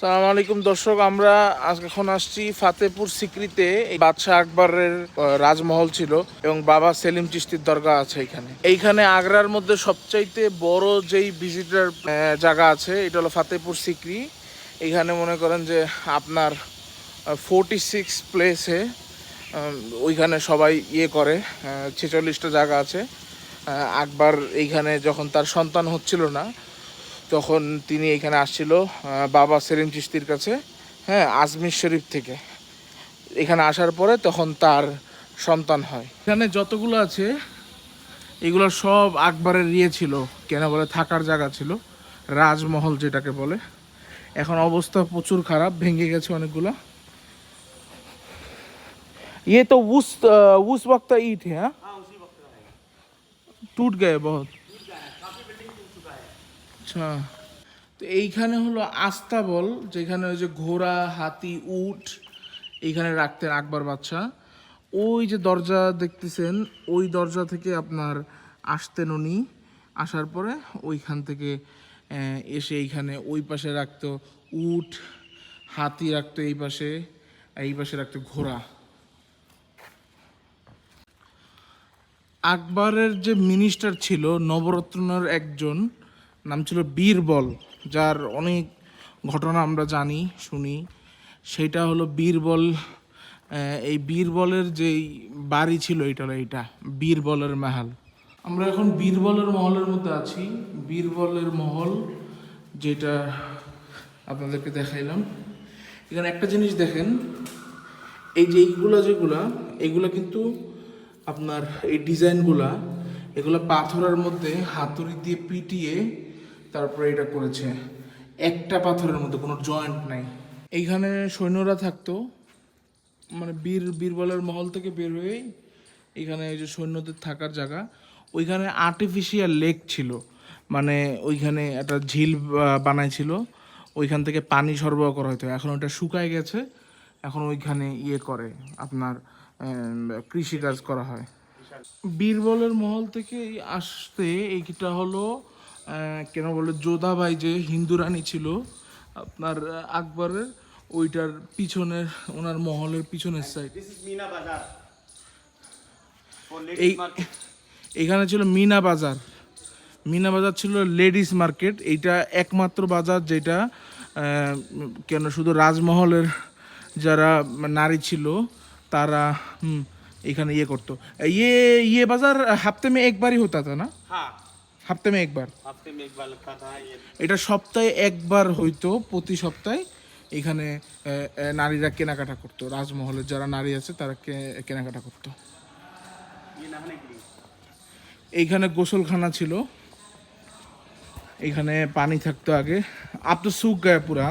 সালাম আলাইকুম দর্শক, আমরা এখন আসছি ফাতেপুর সিকরিতে। বাদশাহ আকবরের রাজমহল ছিল এবং বাবা সেলিম চিস্তির দরগা আছে এখানে। এইখানে আগ্রার মধ্যে সবচাইতে বড় যেই ভিজিটার জায়গা আছে, এটা হলো ফাতেপুর সিকরি। এখানে মনে করেন যে আপনার ফোরটি সিক্স প্লেসে ওইখানে সবাই ইয়ে করে ছেচল্লিশটা জায়গা আছে। আকবর এইখানে যখন তার সন্তান হচ্ছিল না তখন তিনি এখানে আসছিল আহ, বাবা সেলিম চিস্তির কাছে হ্যাঁ আজমির শরীফ থেকে এখানে আসার পরে তখন তার সন্তান হয় এখানে যতগুলো আছে এগুলো সব আকবরের ইয়ে ছিল কেন বলে থাকার জায়গা ছিল রাজমহল যেটাকে বলে এখন অবস্থা প্রচুর খারাপ ভেঙে গেছে অনেকগুলো ये तो उस उस वक्त ईट है हाँ? टूट गए बहुत আচ্ছা তো এইখানে হলো আস্তাবল যেখানে ওই যে ঘোড়া, হাতি, উট, এইখানে রাখতেন আকবর বাদশাহ। ওই যে দরজা দেখতেছেন, ওই দরজা থেকে আপনার আসতেন উনি। আসার পরে ওইখান থেকে এসে এইখানে ওই পাশে রাখতো উট, হাতি রাখতো এই পাশে এই পাশে রাখতো ঘোড়া। আকবরের যে মিনিস্টার ছিল, নবরত্নর একজন নাম ছিল বীরবল, যার অনেক ঘটনা আমরা জানি, শুনি। সেটা হলো বীরবল এই বীরবলের যেই বাড়ি ছিল এটা এইটা, বীরবলের মহল। আমরা এখন বীরবলের মহলের মধ্যে আছি। বীরবলের মহল, যেটা আপনাদেরকে দেখাইলাম। এখানে একটা জিনিস দেখেন, এই যে এইগুলো যেগুলা, এগুলো কিন্তু আপনার এই ডিজাইনগুলা, এগুলো পাথরের মধ্যে হাতুড়ি দিয়ে পিটিয়ে তারপরে এটা করেছে। একটা পাথরের মধ্যে কোনো জয়েন্ট নাই। এইখানে সৈন্যরা থাকতো। মানে বীর, বীরবলের মহল থেকে বের হয়েই এখানে ওই যে সৈন্যদের থাকার জায়গা। ওইখানে আর্টিফিশিয়াল লেক ছিল। মানে ওইখানে একটা ঝিল বানাইছিল। ওইখান থেকে পানি সরবরাহ করা হতো এখন ওটা শুকায় গেছে। এখন ওইখানে ইয়ে করে, আপনার কৃষিকাজ করা হয়। বীরবলের মহল থেকে আসতে এইটা হলো কেন বলে যোধাবাই যে হিন্দু রানী ছিল আপনার আকবরের ওইটার পিছনের ওনার মহলের পিছনের সাইড এই এখানে ছিল মিনা বাজার মিনা বাজার ছিল লেডিস মার্কেট এইটা একমাত্র বাজার যেটা কেন শুধু রাজমহলের যারা নারী ছিল তারা এখানে ইয়ে করতো। ইয়ে ইয়ে বাজার হাফতে মে একবারই হতা না? हाँ হাফতে মে একবার हफ्ते में एक बार लगता था ये এটা সপ্তাহে একবার হইতো প্রতি সপ্তাহে এখানে আহ, আহ, নারীরা কেনাকাটা করতো রাজমহলের যারা নারী আছে তারা কে- কেনাকাটা করতো ये नहाने के लिए এইখানে গোসলখানা ছিল এইখানে পানি থাকতো আগে আপ তো সুখ গায়ে পুরা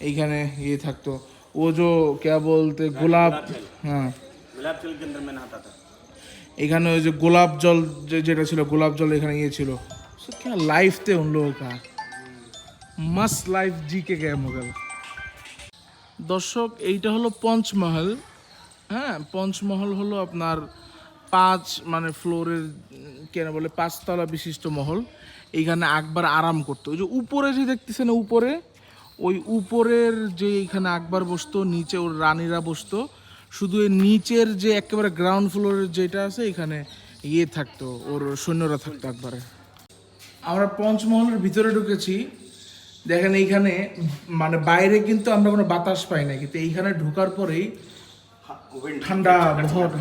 এইখানে ইয়ে থাকতো ও जो क्या बोलते গোলাপ হ্যাঁ गुलाब जल के अंदर में नहाता था এখানে ওই যে গোলাপ জল যে- যেটা ছিল গোলাপ জল এখানে ইয়ে ছিল সো क्या लाइफ थे उन लोगों का मस्त लाइफ जी के गए मुगल দর্শক এইটা হলো পঞ্চমহল হ্যাঁ পঞ্চমহল হলো আপনার পাঁচ মানে ফ্লোরের কেন বলে পাঁচতলা বিশিষ্ট মহল এইখানে আকবর আরাম করতো ওই যে উপরে যে দেখতেছেন উপরে ওই উপরের যে এইখানে আকবর বসতো নিচে ওর রানীরা বসতো শুধু এই নিচের যে একেবারে গ্রাউন্ড ফ্লোরের যেটা আছে, এখানে ইয়ে থাকতো, ওর সৈন্যরা থাকতো একবারে। আমরা পঞ্চমহলের ভিতরে ঢুকেছি। দেখেন এইখানে মানে বাইরে কিন্তু আমরা কোনো বাতাস পাই না কিন্তু এইখানে ঢোকার পরেই ঠান্ডা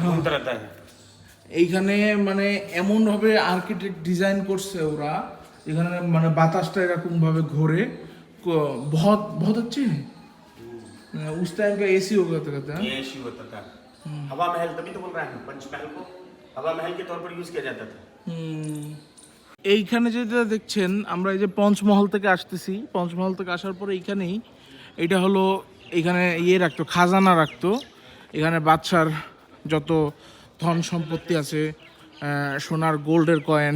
হ্যাঁ। এইখানে মানে এমনভাবে আর্কিটেক্ট ডিজাইন করছে ওরা, এখানে মানে বাতাসটা এরকমভাবে ঘোরে বহুত বহুত হচ্ছে। उस टाइम का एसी होगा तो कहते हैं ये इश्यू होता था हवा महल तभी तो बोल रहा है पंचमहल को हवा महल के तौर पर यूज किया जाता था হুম। এইখানে যেটা দেখছেন আমরা এই যে পঞ্চমহল থেকে আসতেছি পঞ্চমহল থেকে আসার পরে এইখানেই এটা হলো এখানে ইয়ে রাখতো খাজানা রাখতো এখানে বাদশার যত ধন সম্পত্তি আছে আহ, সোনার গোল্ডের কয়েন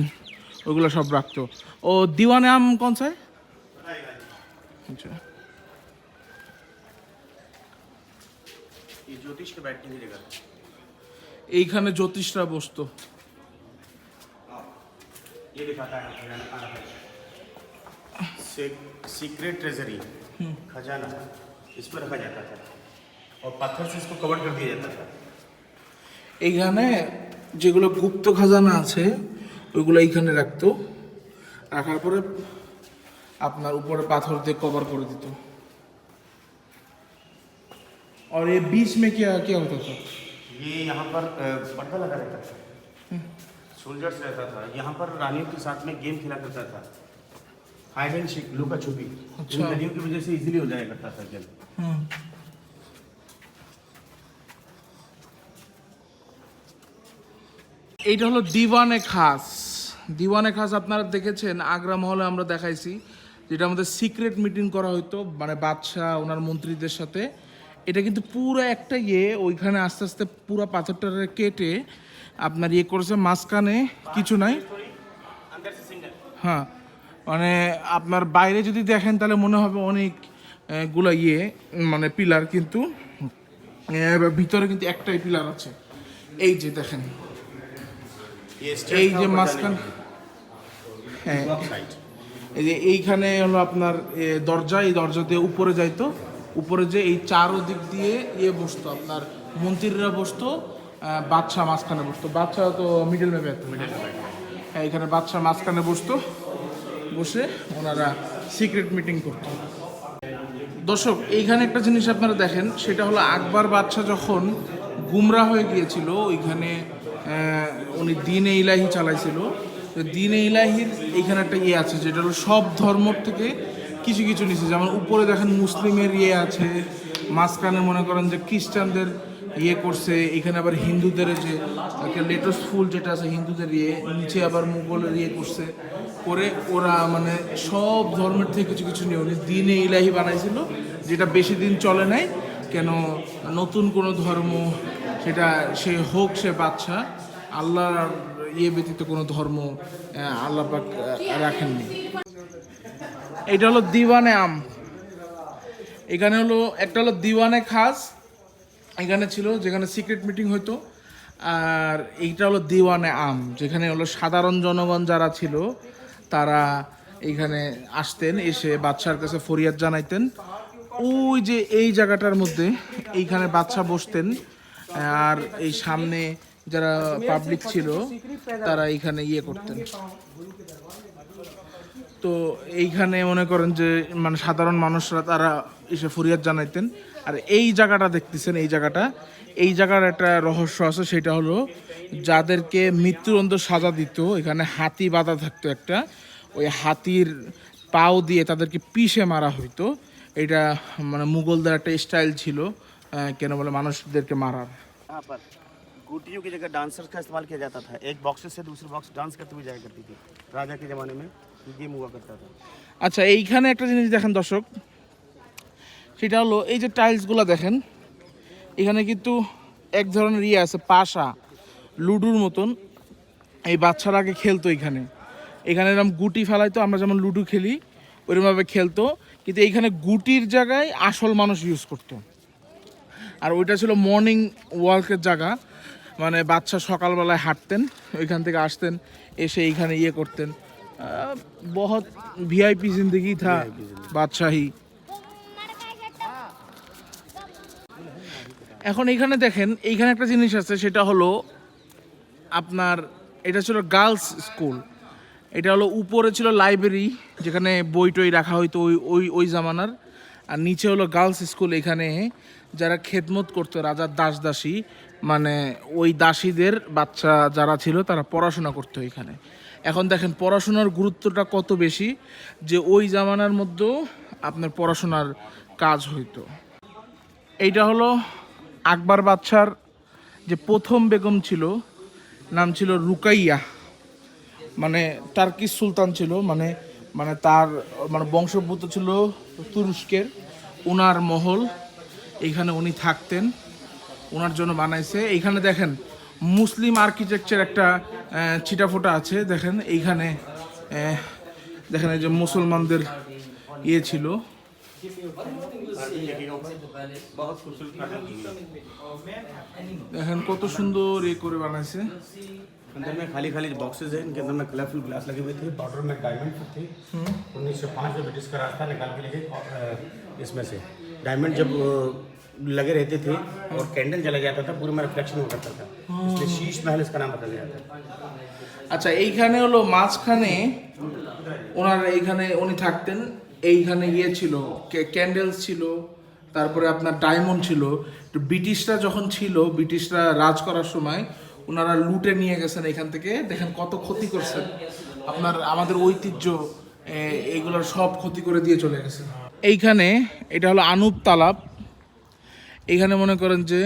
ওগুলো সব রাখতো ও দিওয়ানে আম কোন সাই আচ্ছা এইখানে জ্যোতিষরা বসতো ये दिखाता है खजाना कहाँ है सीक्रेट ट्रेजरी खजाना इस पर रखा जाता था और पत्थर से इसको कवर कर दिया जाता था এইখানে যেগুলো গুপ্ত খাজানা আছে ওইগুলো এইখানে রাখতো রাখার পরে আপনার উপরে পাথর দিয়ে কভার করে দিত और ये बीच में क्या क्या होता था ये यहाँ पर अ, पर्दा लगा रहता था सोल्जर्स रहता था यहाँ पर रानियों के साथ में गेम खेला करता था हाइड एंड सीक लुका छुपी अच्छा। इन नदियों की वजह से इजीली हो जाया करता था जल হুম এইটা হলো দিওয়ানে খাস দিওয়ানে খাস আপনারা দেখেছেন আগ্রা মহলে আমরা দেখাইছি যেটা আমাদের সিক্রেট মিটিং করা হতো মানে বাদশাহ ওনার মন্ত্রীদের সাথে এটা কিন্তু পুরো একটা ইয়ে ওইখানে আস্তে আস্তে পুরো পাথরটা কেটে আপনার ইয়ে করেছে মাঝখানে কিছু নাই। হ্যাঁ মানে আপনার বাইরে যদি দেখেন তাহলে মনে হবে অনেকগুলো ইয়ে মানে পিলার কিন্তু। ভিতরে কিন্তু একটাই পিলার আছে। এই যে দেখেন। এই যে মাঝখান হ্যাঁ। এই যে এইখানে হলো আপনার দরজা এই দরজা দিয়ে উপরে যাইতো। উপরে যে এই চারো দিক দিয়ে ইয়ে বসতো, আপনার মন্ত্রীরা বসতো বাদশাহ মাঝখানে বসতো। বাদশাহ তো মিডল মে ব্যস্ত হ্যাঁ এখানে বাদশাহ মাঝখানে বসতো, বসে ওনারা সিক্রেট মিটিং করতো। দর্শক, এইখানে একটা জিনিস আপনারা দেখেন, সেটা হলো আকবর বাদশাহ যখন গুমরা হয়ে গিয়েছিল, ওইখানে উনি দিনে ইলাহি চালাইছিল। তো দিনে ইলাহির এইখানে একটা ইয়ে আছে, যেটা হলো সব ধর্ম থেকে কিছু কিছু নিছে যেমন উপরে দেখেন মুসলিমের ইয়ে আছে মাঝখানে মনে করেন যে খ্রিস্টানদের ইয়ে করছে এখানে আবার হিন্দুদের যে লেটেস্ট ফুল যেটা আছে হিন্দুদের ইয়ে নিচে আবার মুঘলের ইয়ে করছে করে ওরা মানে সব ধর্মের থেকে কিছু কিছু নিয়ে উনি দিনে ইলাহি বানাইছিল যেটা বেশি দিন চলে নাই কেন নতুন কোনো ধর্ম সেটা সে হোক সে বাচ্চা আল্লাহর ইয়ে ব্যতীত কোনো ধর্ম আহ, আল্লাহ পাক আহ, রাখেননি। এটা হলো দিওয়ানে আম। এখানে হলো, একটা হলো দিওয়ানে খাস, এখানে ছিল যেখানে সিক্রেট মিটিং হতো আর এইটা হলো দিওয়ানে আম, যেখানে হলো সাধারণ জনগণ যারা ছিল, তারা এইখানে আসতেন, এসে বাদশার কাছে ফরিয়াদ জানাইতেন। ওই যে এই জায়গাটার মধ্যে এইখানে বাদশা বসতেন, আর এই সামনে যারা পাবলিক ছিল, তারা এইখানে ইয়ে করতেন। তো এইখানে মনে করেন যে মানে সাধারণ মানুষরা তারা এসে ফরিয়াদ জানাইতেন আর এই জায়গাটা দেখতেছেন এই জায়গাটা এই জায়গার একটা রহস্য আছে সেটা হলো যাদেরকে মৃত্যুদণ্ড সাজা দিত এখানে হাতি বাঁধা থাকতো একটা ওই হাতির পাও দিয়ে তাদেরকে পিষে মারা হইতো এটা মানে মুঘলদের একটা স্টাইল ছিল আহ, কেন বলে মানুষদেরকে মারার यहाँ पर गुटियों की जगह डांसर्स का इस्तेमाल किया जाता था एक बॉक्स से दूसरे बॉक्स डांस करते हुए जाया करती थी राजा के ज़माने में गेम हुआ करता था আচ্ছা এইখানে একটা জিনিস দেখেন দর্শক, সেটা হলো এই যে টাইলসগুলো দেখেন, এখানে কিন্তু এক ধরনের ইয়ে আছে, পাশা, লুডুর মতন। এই বাচ্চারা আগে খেলতো এখানে। এখানে এরকম গুটি ফেলাইতো, আমরা যেমন লুডু খেলি ওইরকমভাবে খেলতো। কিন্তু এইখানে গুটির জায়গায় আসল মানুষ ইউজ করতো। আর ওইটা ছিল মর্নিং ওয়ার্কের জায়গা। মানে বাচ্চা সকালবেলায় হাঁটতেন, ওইখান থেকে আসতেন, এসে এইখানে ইয়ে করতেন। বহুত ভিআইপি জিন্দগি থা বাদশাহী এখন এইখানে দেখেন, এইখানে একটা জিনিস আছে, সেটা হলো আপনার, এটা ছিল গার্লস স্কুল এটা হলো উপরে ছিল লাইব্রেরি যেখানে বই টই রাখা হইতো ওই ওই ওই জামানার। আর নিচে হলো গার্লস স্কুল এখানে যারা খেদমত করতো রাজার দাস দাসী মানে ওই দাসীদের বাচ্চা যারা ছিল, তারা পড়াশোনা করতো এখানে। এখন দেখেন পড়াশোনার গুরুত্বটা কত বেশি যে ওই জামানার মধ্যেও আপনার পড়াশোনার কাজ হইতো। এইটা হলো আকবর বাদশার যে প্রথম বেগম ছিল, নাম ছিল রুকাইয়া। মানে টার্কিশ সুলতান ছিল মানে মানে তার মানে বংশপুত্র ছিল তুরস্কের। ওনার মহল, এইখানে উনি থাকতেন ওনার জন্য বানাইছে। এইখানে দেখেন, মুসলিম আর্কিটেকচার একটা ছিটাফোটা আছে দেখেন এইখানে আহ, দেখেন এই যে মুসলমানদের ইয়ে ছিল बहुत खूबसूरत দেখেন কত সুন্দর ইয়ে করে বানাইছে अंदर में खाली खाली बॉक्सेस हैं इनके अंदर में कलरफुल ग्लास लगे हुए थे बॉर्डर में डायमंड थे उन्नीस सौ पाँच में ब्रिटिश का रास्ता निकाल के लेके अ, इसमें से डायमंड जब अ, लगे रहते थे और कैंडल जला जाता था पूरे में रिफ्लेक्शन हो करता था इसलिए शीश महल इसका नाम बदल गया था আচ্ছা এইখানে হলো মাঝখানে ওনার এইখানে উনি থাকতেন এইখানে ইয়ে ছিল ক্যান্ডেলস ছিল তারপরে আপনার ডায়মন্ড ছিল তো ব্রিটিশরা যখন ছিল ব্রিটিশরা রাজ করার সময় ওনারা লুটে নিয়ে গেছেন এখান থেকে দেখেন কত ক্ষতি করছেন আপনার আমাদের ঐতিহ্য এ- এইগুলোর সব ক্ষতি করে দিয়ে চলে গেছে এইখানে এটা হলো আনুপ তালাব এখানে মনে করেন যে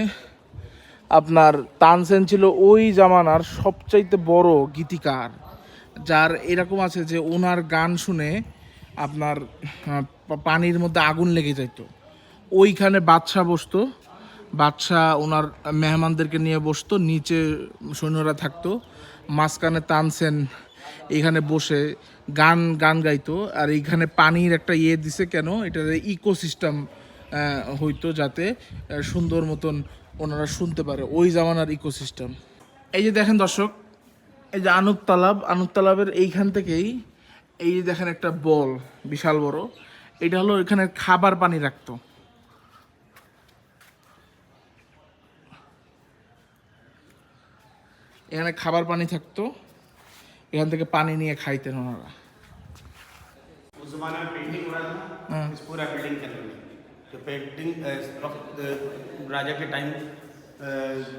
আপনার তানসেন ছিল ওই জামানার সবচাইতে বড় গীতিকার, যার এরকম আছে যে ওনার গান শুনে আপনার পানির মধ্যে আগুন লেগে যেত ওইখানে বাদশা বসতো, বাদশা ওনার মেহমানদেরকে নিয়ে বসতো, নিচে সৈন্যরা থাকতো, মাঝখানে তানসেন এখানে বসে গান গান গাইতো, আর এইখানে পানির একটা ইয়ে দিছে কেন? এটা ইকোসিস্টেম হইতো যাতে আহ, সুন্দর মতন ওনারা শুনতে পারে ওই জামানার ইকোসিস্টেম এই যে দেখেন দর্শক এই যে আনুপ তালাব আনুপ তালাবের এইখান থেকেই এই যে দেখেন একটা বল বিশাল বড় এটা হলো এখানে খাবার পানি রাখতো এখানে খাবার পানি থাকতো এখান থেকে পানি নিয়ে খাইতেন ওনারা उस जमाने में पेंटिंग हो रहा था इस पूरा बिल्डिंग के अंदर में तो पेंटिंग अ, वक्त, अ, राजा के टाइम अ,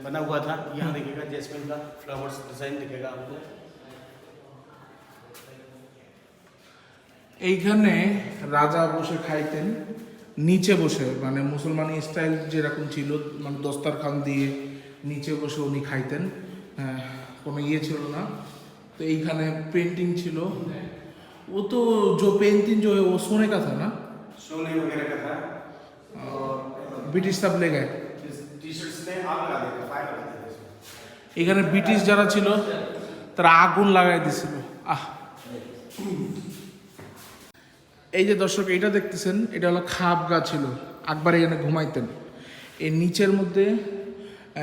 बना हुआ था यहाँ देखिएगा जैस्मिन का फ्लावर्स डिजाइन दिखेगा आपको এইখানে রাজা বসে খাইতেন নিচে বসে মানে মুসলমানি স্টাইল যেরকম ছিল মানে দস্তারখান দিয়ে নিচে বসে উনি খাইতেন আহ, কোনো ইয়ে ছিল না তো এইখানে পেন্টিং ছিল ও তো जो पेंटिंग जो है वो सोने का था ना सोने वगैरह का था ব্রিটিশ সাপ লেগে এখানে ব্রিটিশ যারা ছিল তারা আগুন লাগাই দিছিল। আহ। এই যে দর্শক এটা দেখতেছেন এটা হলো খাপ গা ছিল আকবার এখানে ঘুমাইতেন। এর নিচের মধ্যে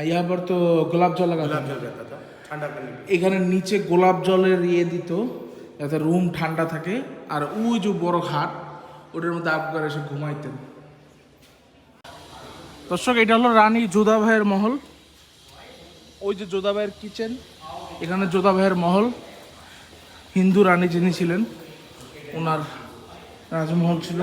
ইয়াবার তো গোলাপ জল লাগা এখানে নিচে গোলাপ জলের ইয়ে দিত যাতে রুম ঠান্ডা থাকে। আর ওই যে বড় হাট ওটার মধ্যে আকবর এসে ঘুমাইতেন। দর্শক, এটা হলো রানী যোধা ভাইয়ের মহল। ওই যে যোধা ভাইয়ের কিচেন, এখানে যোধা ভাইয়ের মহল। হিন্দু রানী যিনি ছিলেন, ওনার রাজমহল ছিল।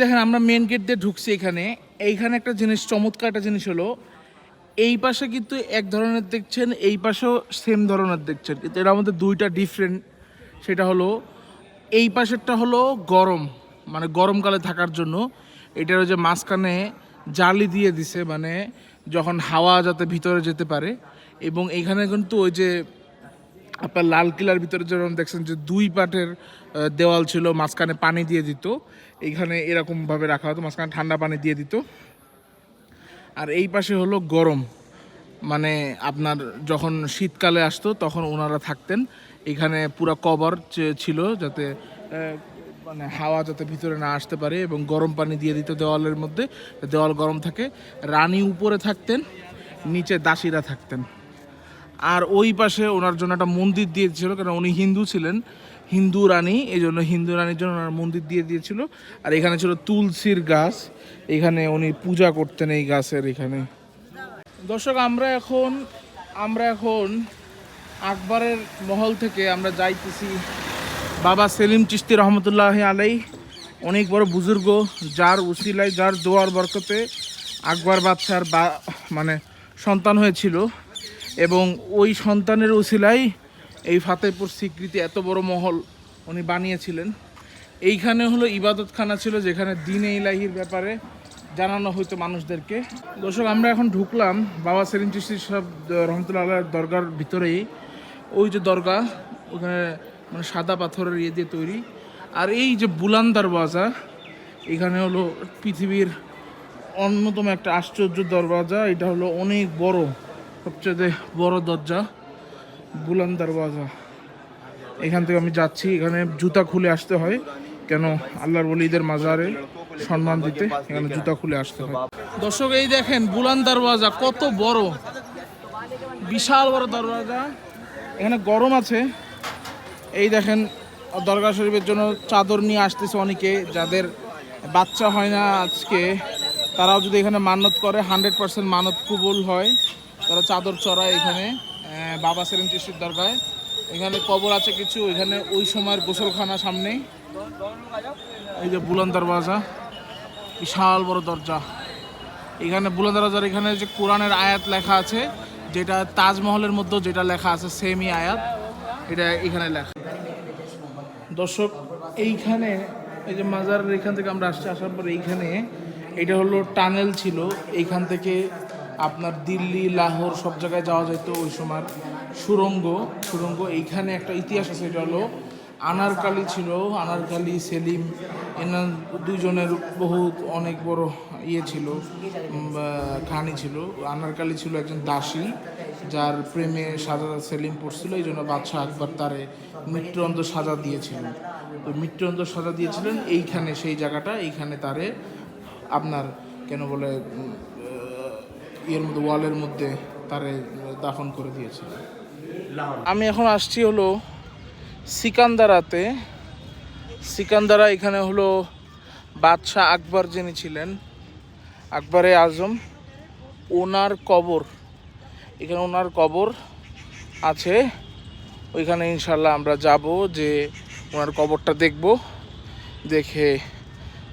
দেখেন, আমরা মেন গেট দিয়ে ঢুকছি এখানে। এইখানে একটা জিনিস, চমৎকার একটা জিনিস হলো এই পাশে কিন্তু এক ধরনের দেখছেন, এই পাশেও সেম ধরনের দেখছেন। কিন্তু এর মধ্যে দুইটা ডিফারেন্ট সেটা হলো, এই পাশেরটা হলো গরম মানে গরমকালে থাকার জন্য। এটার যে মাঝখানে জালি দিয়ে দিছে মানে যখন হাওয়া যাতে ভিতরে যেতে পারে। এবং এইখানে কিন্তু ওই যে আপনার লাল কিলার ভিতরে যেরকম দেখছেন যে দুই পাটের দেওয়াল ছিল, মাঝখানে পানি দিয়ে দিত। এইখানে এরকমভাবে রাখা হতো, মাঝখানে ঠান্ডা পানি দিয়ে দিত। আর এই পাশে হলো গরম। মানে আপনার যখন শীতকালে আসতো, তখন ওনারা থাকতেন। এখানে পুরো কভার ছিল যাতে মানে হাওয়া যাতে ভিতরে না আসতে পারে এবং গরম পানি দিয়ে দিত দেওয়ালের মধ্যে। দেওয়াল গরম থাকে। রানী উপরে থাকতেন, নিচে দাসীরা থাকতেন। আর ওই পাশে ওনার জন্য একটা মন্দির দিয়ে দিয়েছিল কারণ উনি হিন্দু ছিলেন, হিন্দু রানী এই জন্য হিন্দু রানীর জন্য ওনার মন্দির দিয়ে দিয়েছিল। আর এখানে ছিল তুলসীর গাছ, এখানে উনি পূজা করতেন এই গাছের এখানে। দর্শক, আমরা এখন আমরা এখন আকবরের মহল থেকে আমরা যাইতেছি। বাবা সেলিম চিস্তি রহমতুল্লাহ আলাই অনেক বড় বুজুর্গ, যার উসিলায়, যার দোয়ার বরকতে আকবর বাদশার বা মানে সন্তান হয়েছিল। এবং ওই সন্তানের উসিলাই এই ফাতেপুর স্বীকৃতি এত বড় মহল উনি বানিয়েছিলেন। এইখানে হলো ইবাদতখানা ছিল যেখানে দিন ইলাহির ব্যাপারে জানানো হতো মানুষদেরকে। দর্শক, আমরা এখন ঢুকলাম বাবা সেলিম চিস্তি সব রহমতুল্লাহ দরগার ভিতরেই। ওই যে দরগা, ওখানে মানে সাদা পাথরের ইয়ে দিয়ে তৈরি। আর এই যে বুলান দরওয়াজা এখানে হলো পৃথিবীর অন্যতম একটা আশ্চর্য দরওয়াজা এটা হলো অনেক বড় সবচেয়ে বড় দরজা, বুলান দরওয়াজা। এখান থেকে আমি যাচ্ছি, এখানে জুতা খুলে আসতে হয়, কেন আল্লাহর বলিদের মাজারে সম্মান দিতে এখানে জুতা খুলে আসতে হয়। দর্শক, এই দেখেন বুলান দরওয়াজা, কত বড়, বিশাল বড় দরওয়াজা। এখানে গরম আছে। এই দেখেন দরগা শরীফের জন্য চাদর নিয়ে আসতেছে অনেকে, যাদের বাচ্চা হয় না আজকে, তারাও যদি এখানে মানত করে হান্ড্রেড পার্সেন্ট মানত কবুল হয়। তারা চাদর চড়ায় এখানে বাবা সেরেন চিস্তির দরগায়। এখানে কবর আছে কিছু, এখানে ওই সময়ের গোসলখানা সামনে এই যে বুলন দরওয়াজা, বিশাল বড় দরজা। এখানে বুলন দরওয়াজার এখানে যে কোরআনের আয়াত লেখা আছে, যেটা তাজমহলের মধ্যে যেটা লেখা আছে, সেমই আয়াত, এটা এখানে লেখা। দর্শক, এইখানে, এই যে মাজারের এখান থেকে আমরা আসছি, আসার পর এইখানে, এটা হলো টানেল ছিল, এইখান থেকে আপনার দিল্লি, লাহোর সব জায়গায় যাওয়া যেত ওই সময়। সুরঙ্গ সুরঙ্গ, এইখানে একটা ইতিহাস আছে, এটা হলো আনারকালি ছিল, আনারকালি, সেলিম, এনার দুইজনের বহু অনেক বড় ইয়ে ছিল কাহানি ছিল। আনারকালি ছিল একজন দাসী, যার প্রেমে সাজা সেলিম পড়ছিল, এই জন্য বাদশাহ আকবর তারে মৃত্যুদণ্ড সাজা দিয়েছিলেন। তো মৃত্যুদণ্ড সাজা দিয়েছিলেন, এইখানে সেই জায়গাটা, এইখানে তারে আপনার কেন বলে ইয়ের মধ্যে ওয়ালের মধ্যে তারে দাফন করে দিয়েছিলেন আমি এখন আসছি হলো সিকান্দারাতে। সিকান্দারা এখানে হলো বাদশাহ আকবর যিনি ছিলেন আকবরে আজম ওনার কবর এখানে ওনার কবর আছে। ওইখানে ইনশাল্লাহ আমরা যাব যে ওনার কবরটা দেখব দেখে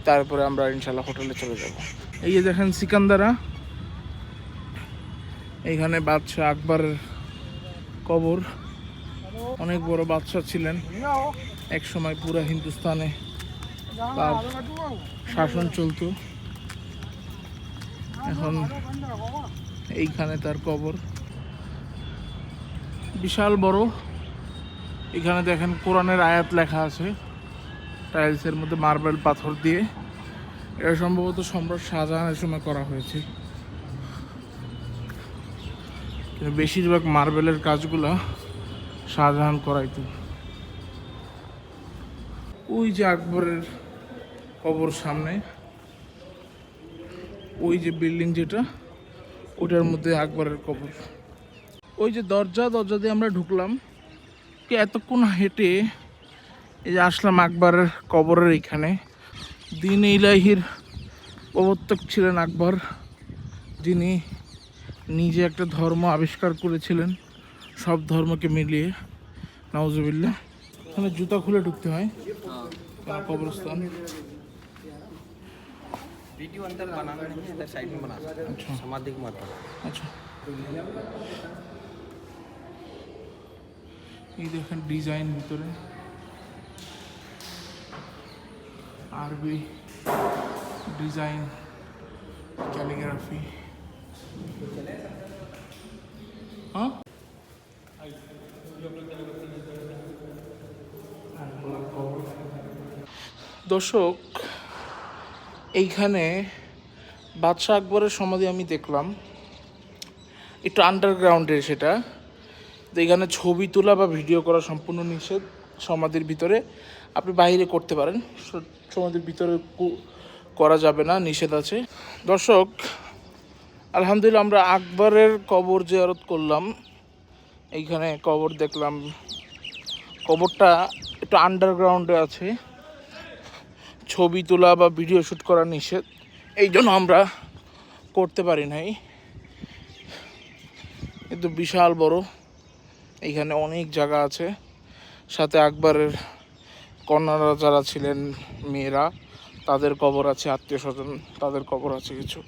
তারপরে আমরা ইনশাল্লাহ হোটেলে চলে যাব। এই যে দেখেন সিকান্দারা এইখানে বাদশাহ আকবরের কবর। অনেক বড় বাদশাহ ছিলেন। এক সময় পুরো হিন্দুস্তানে তার শাসন চলতো। এখন এইখানে তার কবর। বিশাল বড়। এখানে দেখেন কোরআনের আয়াত লেখা আছে। টাইলসের মধ্যে মার্বেল পাথর দিয়ে। এটা সম্ভবত সম্রাট শাহজাহানের সময় করা হয়েছে। বেশিরভাগ মার্বেলের কাজগুলো শাহজাহান করাইতো ওই যে আকবরের কবর সামনে, ওই যে বিল্ডিং যেটা, ওটার মধ্যে আকবরের কবর। ওই যে দরজা দরজা দিয়ে আমরা ঢুকলাম। কি এতক্ষণ হেঁটে এই যে আসলাম আকবরের কবরের এখানে। দিন ইলাহির প্রবর্তক ছিলেন আকবর, যিনি নিজে একটা ধর্ম আবিষ্কার করেছিলেন সব ধর্মকে মিলিয়ে নওয়াজবিল্লা এখানে জুতা খুলে ঢুকতে হয় কেন কবরস্থান वीडियो अंदर बनाना नहीं है इधर साइड में बना सकते हैं अच्छा समाधि के मत আচ্ছা এই দেখেন ডিজাইন ভিতরে আরবি ডিজাইন ক্যালিগ্রাফি দর্শক, এইখানে বাদশাহ আকবরের সমাধি আমি দেখলাম। একটু আন্ডারগ্রাউন্ডের সেটা। তো এখানে ছবি তোলা বা ভিডিও করা সম্পূর্ণ নিষেধ সমাধির ভিতরে। আপনি বাইরে করতে পারেন। সমাধির ভিতরে করা যাবে না, নিষেধ আছে। দর্শক আলহামদুলিল্লাহ, আমরা আকবরের কবর জিয়ারত করলাম। এইখানে কবর দেখলাম। কবরটা একটু আন্ডারগ্রাউন্ডে আছে। ছবি তোলা বা ভিডিও শ্যুট করা নিষেধ। এই জন্য আমরা করতে পারি নাই। কিন্তু বিশাল বড়। এইখানে অনেক জায়গা আছে। সাথে আকবরের কন্যারা যারা ছিলেন, মেয়েরা, তাদের কবর আছে আত্মীয় স্বজন তাদের কবর আছে কিছু।